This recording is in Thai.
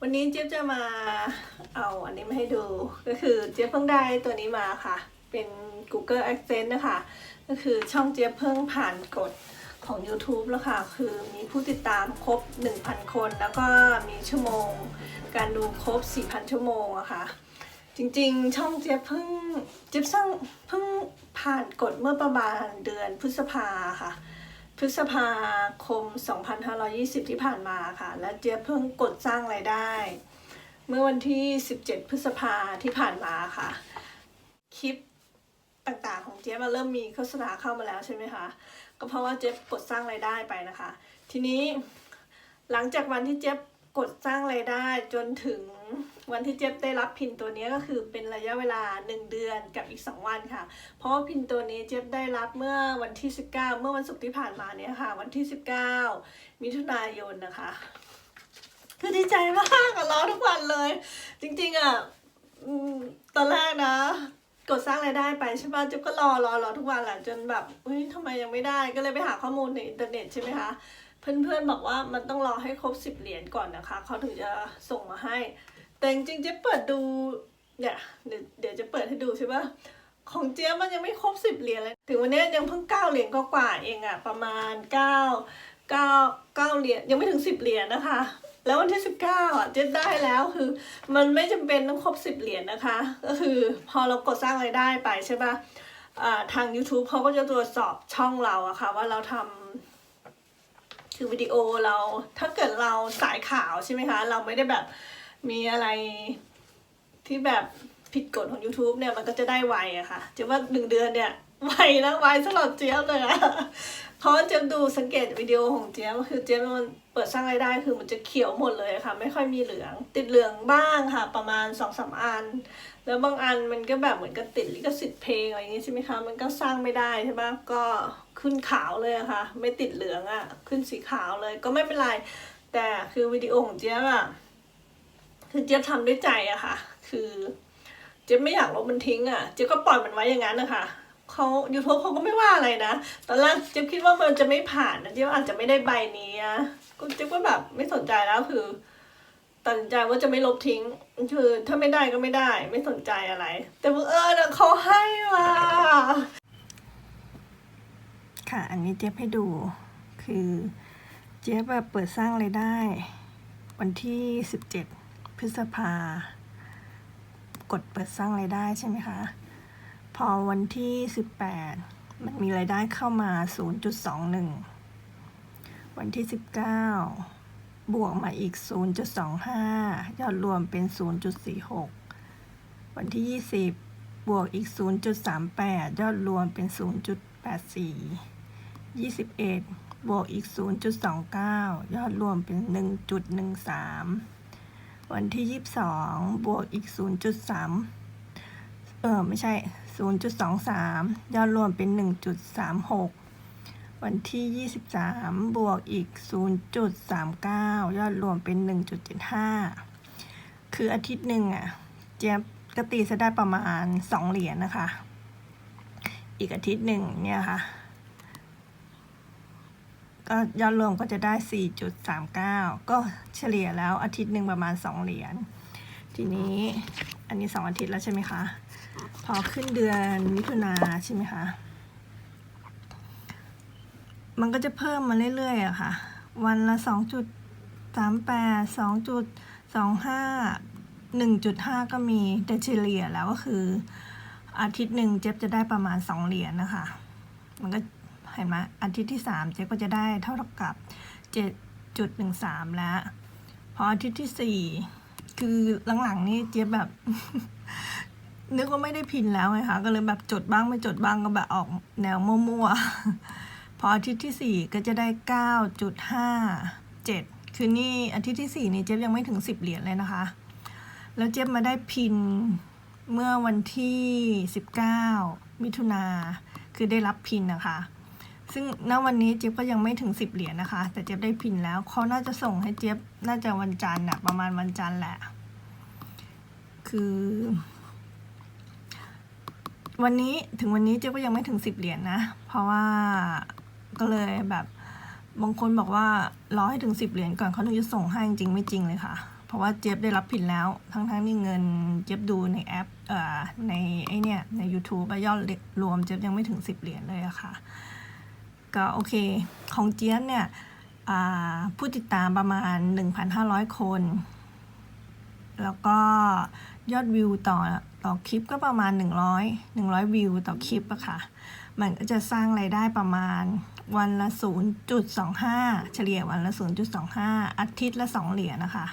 วันนี้เจี๊ยบจะมาเอาอันนี้มาให้ดู ก็คือเจี๊ยบเพิ่งได้ตัวนี้มาค่ะ เป็น Google Accent นะคะ ก็คือช่องเจี๊ยบเพิ่งผ่านกฎของ YouTube แล้วค่ะ คือมีผู้ติดตามครบ 1,000 คน แล้วก็มีชั่วโมง การดูครบ 4,000 ชั่วโมงอะค่ะ จริงๆ ช่องเจี๊ยบเพิ่งเจี๊ยบสร้างเพิ่งผ่านกฎเมื่อประมาณเดือนพฤษภาค่ะ พฤษภาคม 2520 ที่ผ่านมาค่ะ และเจี๊ยบเพิ่งกดสร้างรายได้ เมื่อวันที่ 17 พฤษภาที่ผ่านมาค่ะ คลิปต่างๆ ของเจี๊ยบมาเริ่มมีโฆษณาเข้ามาแล้วใช่ไหมคะ ก็เพราะว่าเจี๊ยบกดสร้างรายได้ไปนะคะ ทีนี้หลังจากวันที่เจี๊ยบ กดสร้างรายได้จนถึงวันที่เจี๊บได้รับพินตัวนี้ก็คือเป็นระยะเวลา 1 เดือนกับอีก 2 วันค่ะ เพราะว่าพินตัวนี้เจี๊บได้รับเมื่อวันที่ 19 เมื่อวันศุกร์ที่ผ่านมาเนี่ยค่ะ วันที่ 19 มิถุนายนนะคะ คือดีใจมากอะร้องทุกวันเลย จริงๆอะตอนแรกนะ กดสร้างรายได้ไปใช่ป่ะจิ๊บก็รอรอรอทุกวันแหละจนแบบเฮ้ยทำไมยังไม่ได้ก็เลยไปหาข้อมูลในอินเทอร์เน็ตใช่ไหมคะ เพื่อนๆบอกว่ามันต้องรอให้ครบสิบเหรียญก่อนนะคะเขาถึงจะส่งมาให้ แต่จริงๆเจ๊เปิดดูเนี่ยเดี๋ยวเดี๋ยวจะเปิดให้ดูใช่ปะของเจ๊ยมันยังไม่ครบสิบเหรียญเลยถึงวันนี้ยังเพิ่งเก้าเหรียญกว่าเองอะประมาณเก้าเก้าเก้าเหรียญยังไม่ถึงสิบเหรียญนะคะ แล้ววันที่สิบเก้าอะเจ๊ได้แล้วคือ มันไม่จำเป็นต้องครบสิบเหรียญนะคะ ก็คือพอเรากดสร้างรายได้ไปใช่ปะอ่าทาง YouTube เขาก็จะตรวจสอบช่องเราอะค่ะว่าเราทำ คือวิดีโอเราถ้าเกิดเราสายข่าวใช่ไหมคะ เราไม่ได้แบบมีอะไรที่แบบผิดกฎของ YouTube เนี่ยมันก็จะได้ไวอะค่ะจะว่าหนึ่งเดือนเนี่ย ไวนะไวสำหรับเจี๊ยบเลยอะเพราะว่าเจี๊ยบดูสังเกตวิดีโอของเจี๊ยบคือเจี๊ยบมันเปิดสร้างรายได้คือมันจะเขียวหมดเลยค่ะ ไม่ค่อยมีเหลือง ติดเหลืองบ้างค่ะ ประมาณสองสามอัน แล้วบางอันมันก็แบบเหมือนกับติดลิขสิทธิ์เพลงอะไรอย่างงี้ใช่ไหมคะมันก็สร้างไม่ได้ใช่ไหมก็ขึ้นขาวเลยค่ะ ไม่ติดเหลืองอะขึ้นสีขาวเลยก็ไม่เป็นไร แต่คือวิดีโอของเจี๊ยบอะคือเจี๊ยบทำด้วยใจอะค่ะ คือเจี๊ยบไม่อยากลบมันทิ้งอะเจี๊ยบก็ปล่อยมันไว้อย่างนั้นนะคะ เขายูทูบเขาก็ไม่ว่าอะไรนะ ตอนแรกเจี๊บคิดว่ามันจะไม่ผ่านนะเจี๊บอาจจะไม่ได้ใบนี้อะก็เจี๊บก็แบบไม่สนใจแล้วคือตัดใจว่าจะไม่ลบทิ้ง คือถ้าไม่ได้ก็ไม่ได้ ไม่สนใจอะไร แต่บังเอิญอะเขาให้มาค่ะ อันนี้เจ๊ยบให้ดู คือเจ๊ยบแบบเปิดสร้างรายได้ วันที่สิบเจ็ดพฤษภากดเปิดสร้างรายได้ใช่ไหมคะ พอวันที่สิบแปดมันมีรายได้เข้ามาศูนย์จุดสองหนึ่งวันที่สิบเก้าบวกมาอีก 0.25 ยอดรวมเป็น 0.46 วันที่ 20 บวกอีก 0.38 ยอดรวมเป็น 0.84 21 บวกอีก 0.29 ยอดรวมเป็น 1.13 วันที่ 22 บวกอีก 0.3 เออไม่ใช่ 0.23 ยอดรวมเป็น 1.36 วันที่ 23 บวกอีก 0.39 ยอดรวมเป็น 1.75 คืออาทิตย์หนึ่งอะ เจี๊ยบกตีจะได้ประมาณ 2 เหรียญนะคะ อีกอาทิตย์หนึ่งเนี่ยค่ะ ก็ยอดรวมก็จะได้ 4.39 ก็เฉลี่ยแล้วอาทิตย์หนึ่งประมาณ 2 เหรียญ ทีนี้อันนี้ 2 อาทิตย์แล้วใช่ไหมคะ พอขึ้นเดือนมิถุนาใช่ไหมคะ มันก็จะเพิ่มมาเรื่อยๆอะค่ะ วันละสองจุดสามแปดสองจุดสองห้าหนึ่งจุดห้าก็มีแต่เฉลี่ยแล้วก็คือ อาทิตย์หนึ่งเจ๊บจะได้ประมาณสองเหรียญนะคะ มันก็เห็นไหมอาทิตย์ที่สามเจ๊บก็จะได้เท่ากับเจ็ดจุดหนึ่งสามแล้ว พออาทิตย์ที่สี่คือหลังๆนี่เจ๊บแบบ นึกว่าไม่ได้พินแล้วไงคะก็เลยแบบจดบ้างไม่จดบ้างก็แบบออกแนวมั่วๆพออาทิตย์ที่สี่ก็จะได้เก้าจุดห้าเจ็ดคือนี่อาทิตย์ที่สี่นี่เจ๊บยังไม่ถึงสิบเหรียญเลยนะคะ แล้วเจ๊บมาได้พินเมื่อวันที่สิบเก้ามิถุนาคือได้รับพินนะคะซึ่งณวันนี้เจ๊บก็ยังไม่ถึงสิบเหรียญนะคะ แต่เจ๊บได้พินแล้วเขาน่าจะส่งให้เจ๊บน่าจะวันจันทร์อะประมาณวันจันทร์แหละ คือ วันนี้ถึงวันนี้เจ๊ก็ยังไม่ถึงสิบเหรียญนะ เพราะว่าก็เลยแบบบางคนบอกว่ารอให้ถึงสิบเหรียญก่อนเขาถึงจะส่งให้จริงไม่จริงเลยค่ะ เพราะว่าเจ๊บได้รับผิดแล้ว ทั้งๆที่เงินเจ๊บดูในแอปเอ่อในไอเนี่ยใน YouTube ยอดรวมเจ๊บยังไม่ถึง10เหรียญเลยอะค่ะ ก็โอเค ของเจ๊บเนี่ยผู้ติดตามประมาณ 1,500 คน แล้วก็ยอดวิวต่อต่อคลิปก็ประมาณ 100 100 วิวต่อคลิปอะค่ะ มันก็จะสร้างไรายได้ประมาณวันละ 0.25 เฉลี่ยวันละ 0.25 อาทิตย์ละ 2 เหรียญนะคะ